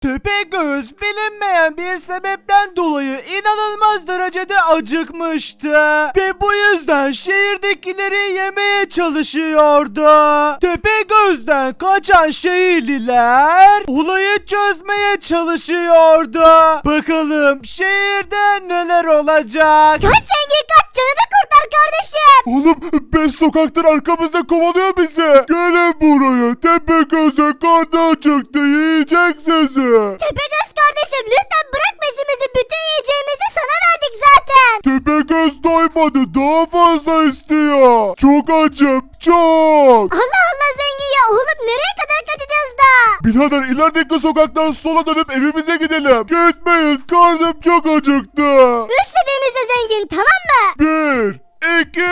Tepegöz bilinmeyen bir sebepten dolayı inanılmaz derecede acıkmıştı. Ve bu yüzden şehirdekileri yemeye çalışıyordu. Tepegöz'den kaçan şehirliler olayı çözmeye çalışıyordu. Bakalım şehirde neler olacak? Kaç zengin kaç canını kardeşim. Oğlum beş sokaktır arkamızda kovalıyor bizi. Gelin buraya tepe göze karnı acıktı yiyecek sizi. Tepegöz kardeşim lütfen bırak peşimizi. Bütün yiyeceğimizi sana verdik zaten. Tepe göz doymadı daha fazla istiyor. Çok acım çok. Allah Allah zengin ya. Oğlum nereye kadar kaçacağız da? Birader ilerideki sokaktan sola dönüp evimize gidelim. Gitmeyin karnım çok acıktı. Üç dediğimizde zengin tamam mı? Bir, iki,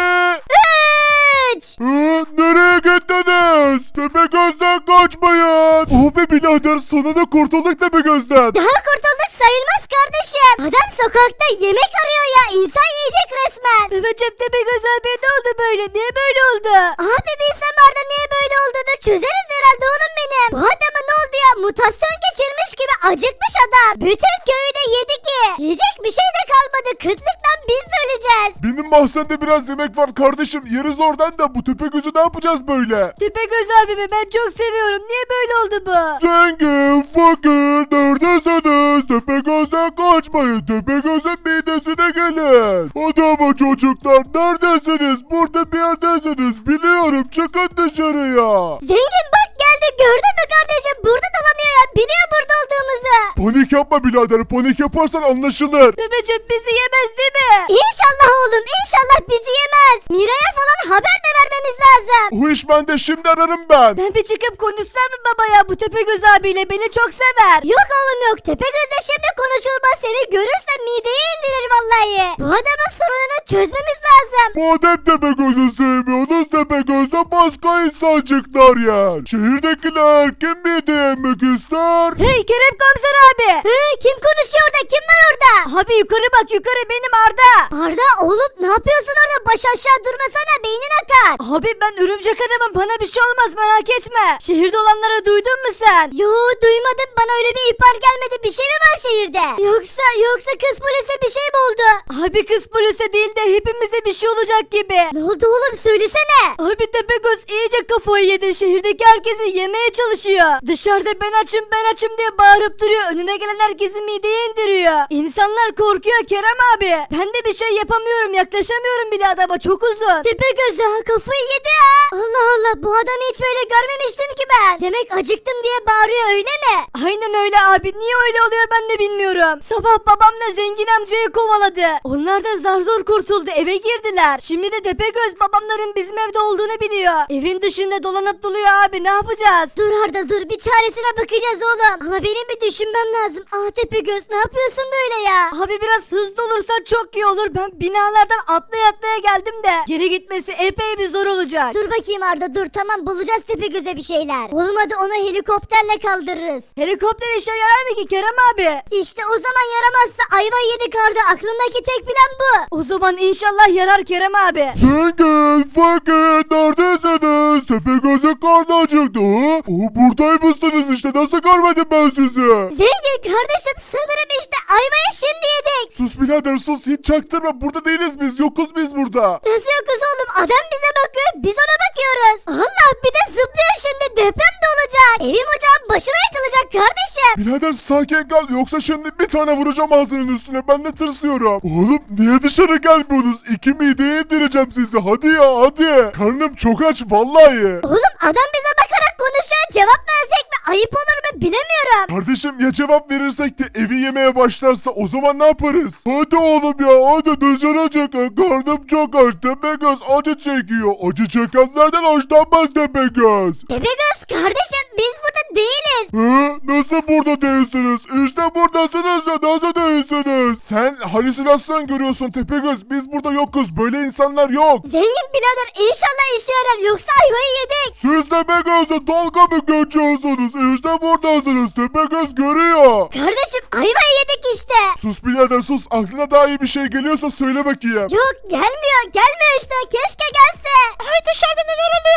Üç. Hı, nereye gittiniz? Tepe gözden kaçmayın. Oh be birader sonunda kurtulduk tepe gözden. Daha kurtulduk sayılmaz kardeşim. Adam sokakta yemek arıyor ya. İnsan yiyecek resmen. Babacım Tepegöz abi ne oldu böyle? Niye böyle oldu? Abi bilsem Arda niye böyle olduğunu çözeriz herhalde oğlum benim. Bu adama ne oldu ya? Mutasyon geçirmiş gibi acıkmış adam. Bütün köyü de yedi ki. Yiyecek bir şey de kalmadı. Kıtlıktan biz de öleceğiz. Benim mahzende biraz yemek var kardeşim. Yeriz oradan da bu tepe gözü ne yapacağız böyle? Tepegöz abimi ben çok seviyorum. Niye böyle oldu bu? Zengin, fakir, neredesiniz? Tepe gözden kaçmayın. Tepe gözün midesine gelin. Hadi ama çocuklar neredesiniz? Burada bir yerdesiniz. Biliyorum çıkın dışarıya. Zengin bak geldi gördün mü kardeşim? Burada dolanıyor ya. Biliyor burada olduğumuzu. Panik yapma birader. Panik yaparsan anlaşılır. Babacım bizi yemez değil mi? İnşallah oğlum inşallah bizi yemez. Miray'a falan haber de vermemiz lazım. O iş bende şimdi ararım ben. Ben bir çıkıp konuşsam mı baba ya bu Tepegöz abiyle beni çok sever. Yok oğlum yok Tepegöz'le şimdi konuşulmaz seni görürse mideye indirir vallahi. Bu adamın sorununu çözmemiz lazım. Madem tepe gözü sevmiyorsunuz tepe gözde başka insancıklar yer. Şehirdekiler kim miydi yemek ister? Hey Kerem komiser abi. He, kim konuşuyor orada kim var orada? Abi yukarı bak yukarı benim Arda. Arda oğlum ne yapıyorsun orada baş aşağı durmasana beynin akar. Abi ben örümcek adamım bana bir şey olmaz merak etme. Şehirde olanları duydun mu sen? Yo duymadım bana öyle bir ihbar gelmedi bir şey mi var şehirde? Yoksa yoksa kız polise bir şey mi oldu? Abi kız polise değil de hepimize bir şey olacak gibi. Ne oldu oğlum söylesene. Abi Tepegöz iyice kafayı yedi şehirdeki herkesi yemeye çalışıyor. Dışarıda ben açım ben açım diye bağırıp duruyor önüne gelen herkesi mideye indiriyor. İnsanlar korkuyor Kerem abi. Ben de bir şey yapamıyorum yaklaşamıyorum bile adama çok uzun. Tepegöz ha kafayı yedi ha. Allah Allah bu adamı hiç böyle görmemiştim ki ben. Demek acıktım diye bağırıyor öyle mi? Aynen öyle abi niye öyle oluyor ben de bilmiyorum. Sabah babamla zengin amcayı kovaladı. Onlar da zar zor kurtuldu eve girdiler. Şimdi de Tepegöz babamların bizim evde olduğunu biliyor. Evin dışında dolanıp duruyor abi ne yapacağız? Dur Arda dur bir çaresine bakacağız oğlum. Ama benim bir düşünmem lazım. Ah Tepegöz ne yapıyorsun böyle ya? Abi biraz hızlı olursan çok iyi olur. Ben binalardan atlaya atlaya geldim de. Geri gitmesi epey bir zor olacak. Dur bakayım Arda dur tamam bulacağız Tepegöz'e bir şeyler. Olmadı onu helikopterle kaldırırız. Helikopter işe yarar mı ki Kerem abi? İşte o zaman yaramazsa ayva yedik Arda. Aklımdaki tek plan bu. O zaman inşallah yarar Kerem abi. Zengin, fakir neredesiniz? Tepe gözü karnı acıktı. Ha? Buradaymışsınız işte nasıl görmedim ben sizi? Zengin kardeşim sanırım işte ayvayı şimdi yedik. Sus birader sus hiç çaktırma burada değiliz biz yokuz biz burada. Nasıl yokuz oğlum adam bize bakıyor biz ona bakıyoruz. Allah bir de zıplıyor şimdi deprem de olacak. Evim ocağım başıma yıkılacak kardeşim. Birader sakin kal yoksa şimdi bir tane vuracağım ağzının üstüne ben de tırsıyorum. Oğlum niye dışarı gelmiyorsunuz? İki mideye indireceğim sizi hadi ya hadi. Karnım çok aç vallahi. Oğlum adam bize bakarak konuşuyor cevap versek mi ayıp olur mu bilemiyorum. Kardeşim ya cevap verirsek de evi yemeye başlarsa o zaman ne yaparız? Hadi oğlum ya hadi dışarı çıkın karnım çok aç Tepegöz acı çekiyor. Acı çekenlerden hoşlanmaz Tepegöz. Tepegöz kardeşim biz burada değiliz. Hı? Nasıl burada değilsiniz? İşte buradasınız ya nasıl değilsiniz? Sen halüsinasyon görüyorsun Tepegöz. Biz burada yokuz. Böyle insanlar yok. Zengin birader inşallah işe yarar yoksa ayvayı yedik. Siz Tepegöz'e dalga mı geçiyorsunuz? İşte buradasınız. Tepegöz görüyor. Kardeşim ayvayı yedik işte. Sus birader sus. Aklına daha iyi bir şey geliyorsa söyle bakayım. Yok gelmiyor gelmiyor işte keşke gelse. Ay dışarıda neler oluyor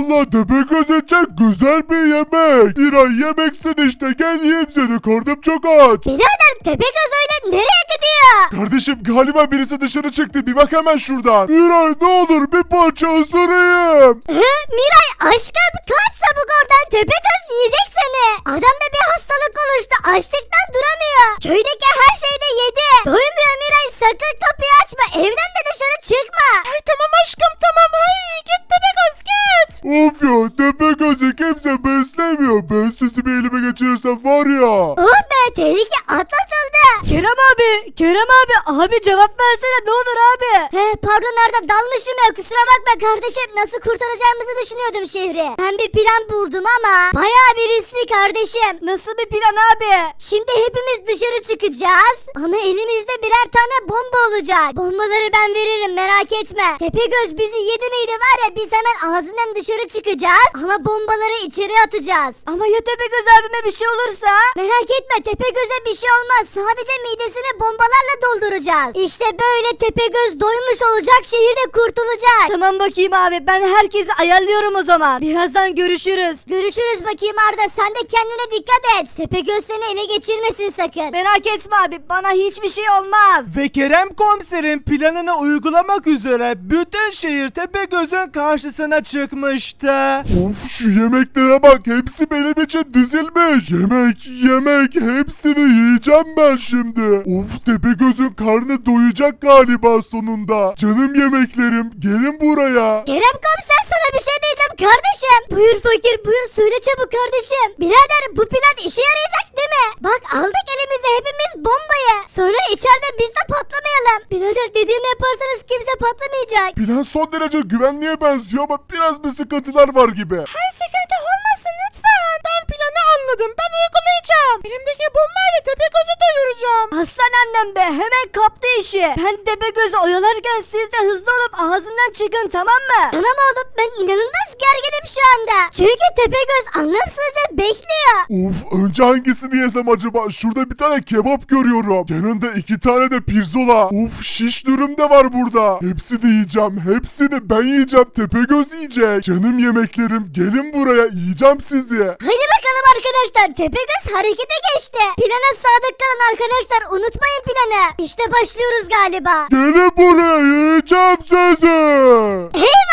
maşallah Tepegöz için güzel bir yemek. Miray yemeksin işte gel yiyeyim seni karnım çok aç. Birader Tepegöz öyle nereye gidiyor? Kardeşim galiba birisi dışarı çıktı bir bak hemen şuradan. Miray ne olur bir parça ısırayım. Hı, Miray aşkım kaç çabuk oradan Tepegöz yiyecek seni. Adamda bir hastalık oluştu açlıktan duramıyor. Köydeki her şeyi de yedi. Doymuyor Miray sakın kapıyı açma evden de dışarı çıkma. Ay abi, abi cevap versene ne olur abi. He pardon Arda ya kusura bakma kardeşim nasıl kurtaracağımızı düşünüyordum şehri. Ben bir plan buldum ama baya bir riskli kardeşim. Nasıl bir plan abi? Şimdi hepimiz dışarı çıkacağız ama elimizde birer tane bomba olacak. Bombaları ben veririm merak etme. Tepegöz bizi yedi miydi var ya biz hemen ağzından dışarı çıkacağız ama bombaları içeri atacağız. Ama ya Tepegöz abime bir şey olursa? Merak etme Tepegöz'e bir şey olmaz. Sadece midesini bombalarla dolduracağız. İşte böyle Tepegöz doymuş olacak şehirde kurtulacak. Tamam bakayım abi ben herkesi ayarlıyorum o zaman. Birazdan görüşürüz. Görüşürüz bakayım Arda. Sen de kendine dikkat et. Tepegöz seni ele geçirmesin sakın. Merak etme abi bana hiçbir şey olmaz. Ve Kerem komiserin planını uygulamak üzere bütün şehir Tepegöz'ün karşısına çıkmıştı. Of şu yemeklere bak hepsi benim için dizilmiş. Yemek yemek hepsini yiyeceğim ben şimdi. Of Tepegöz'ün karnı doyacak galiba sonunda. Canım yemeklerim gelin buraya. Kerem komiser sana bir şey diyeceğim kardeşim. Buyur fakir buyur söyle çabuk kardeşim. Birader bu plan işe yarayacak değil mi? Bak aldık elimize hepimiz bombayı. Sonra içeride biz de patlamayalım. Birader dediğimi yaparsanız kimse patlamayacak. Plan son derece güvenliğe benziyor ama biraz bir sıkıntılar var gibi. Her sıkıntı uygulayacağım. Elimdeki bombayla Tepegöz'ü doyuracağım. Aslan annem be hemen kaptı işi. Ben Tepegöz'ü oyalarken siz de hızlı olup ağzından çıkın tamam mı? Tamam oğlum ben inanılmaz gerginim şu anda. Çünkü Tepegöz anlamsızca bekliyor. Of önce hangisini yesem acaba? Şurada bir tane kebap görüyorum. Yanında iki tane de pirzola. Of şiş dürüm de var burada. Hepsini yiyeceğim. Hepsini ben yiyeceğim. Tepegöz yiyecek. Canım yemeklerim. Gelin buraya yiyeceğim sizi. Hadi bakalım arkadaşlar Tepegöz harekete geçti. Plana sadık kalın arkadaşlar unutmayın planı. İşte başlıyoruz galiba. Gelin buraya yiyeceğim sizi. Eyvah